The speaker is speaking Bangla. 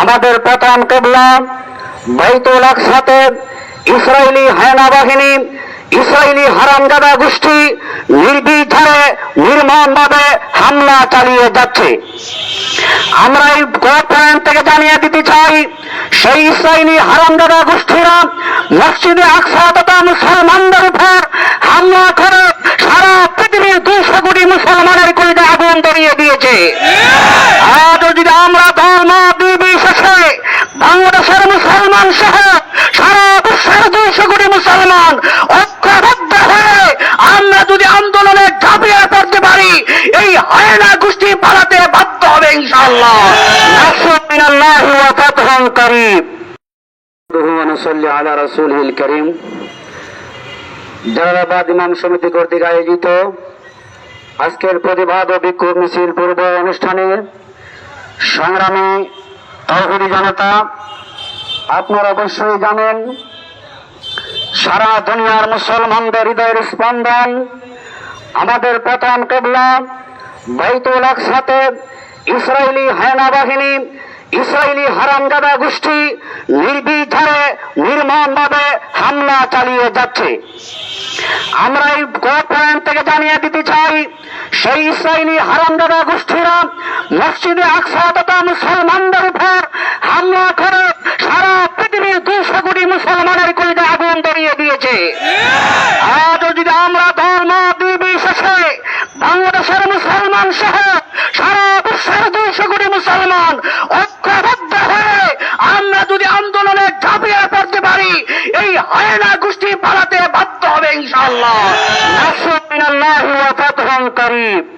আমাদের প্রথম কেবলা বাইতুল আকসাতে ইসরায়েলি হায়না বাহিনী ইসরায়েলি হারামজাদা গোষ্ঠী নির্বিচারে নির্মমভাবে হামলা চালিয়ে যাচ্ছে। আমরা এই পয়েন্ট থেকে জানিয়ে দিতে চাই, সেই ইসরায়েলি হারামজাদা গোষ্ঠীরা মসজিদে আকসা মুসলমানদের উপর হামলা করে সারা পৃথিবীর দুশো কোটি মুসলমানের কলিজে আগুন ধরিয়ে দিয়েছে আজ যদি আমরা ধর্ম নির্বিশেষে বাংলাদেশের মুসলমান সহ সারা বিশ্বের দুইশো কোটি মুসলমান ঐক্যবদ্ধ হয়ে আমরা যদি আন্দোলনে ঝাঁপিয়ে পড়তে পারি এই হায়না গোষ্ঠী পালাতে বাধ্য হবে ইনশাআল্লাহ। নাসুমিনাল্লাহি আজকের পূর্ব অনুষ্ঠানে জনতা, আপনারা অবশ্যই জানেন, সারা দুনিয়ার মুসলমানদের হৃদয়ের স্পন্দন আমাদের প্রথম কেবলা বাইতুল আকসাতে ইসরায়েলি হায়না বাহিনী ইসরায়েলি হারামজাদা গোষ্ঠী নির্বিচারে নির্মমভাবে হামলা চালিয়ে যাচ্ছে। আমরা এই পয়েন্ট থেকে জানিয়ে দিতে চাই, সেই ইসরায়েলি হারামদাদা গোষ্ঠীরা মসজিদে আকসা তথা মুসলমানদের উপর হামলা করে সারা পৃথিবীর দুশো কোটি মুসলমানের কলিজে আগুন ধরিয়ে দিয়েছে। বাংলাদেশের মুসলমান সহ সারা বিশ্বের দুইশো কোটি মুসলমান ঐক্যবদ্ধ হয়ে আমরা যদি আন্দোলনে ঝাঁপিয়ে পড়তে পারি, এই হায়না গোষ্ঠী পালাতে বাধ্য হবে ইনশাল্লাহ করিব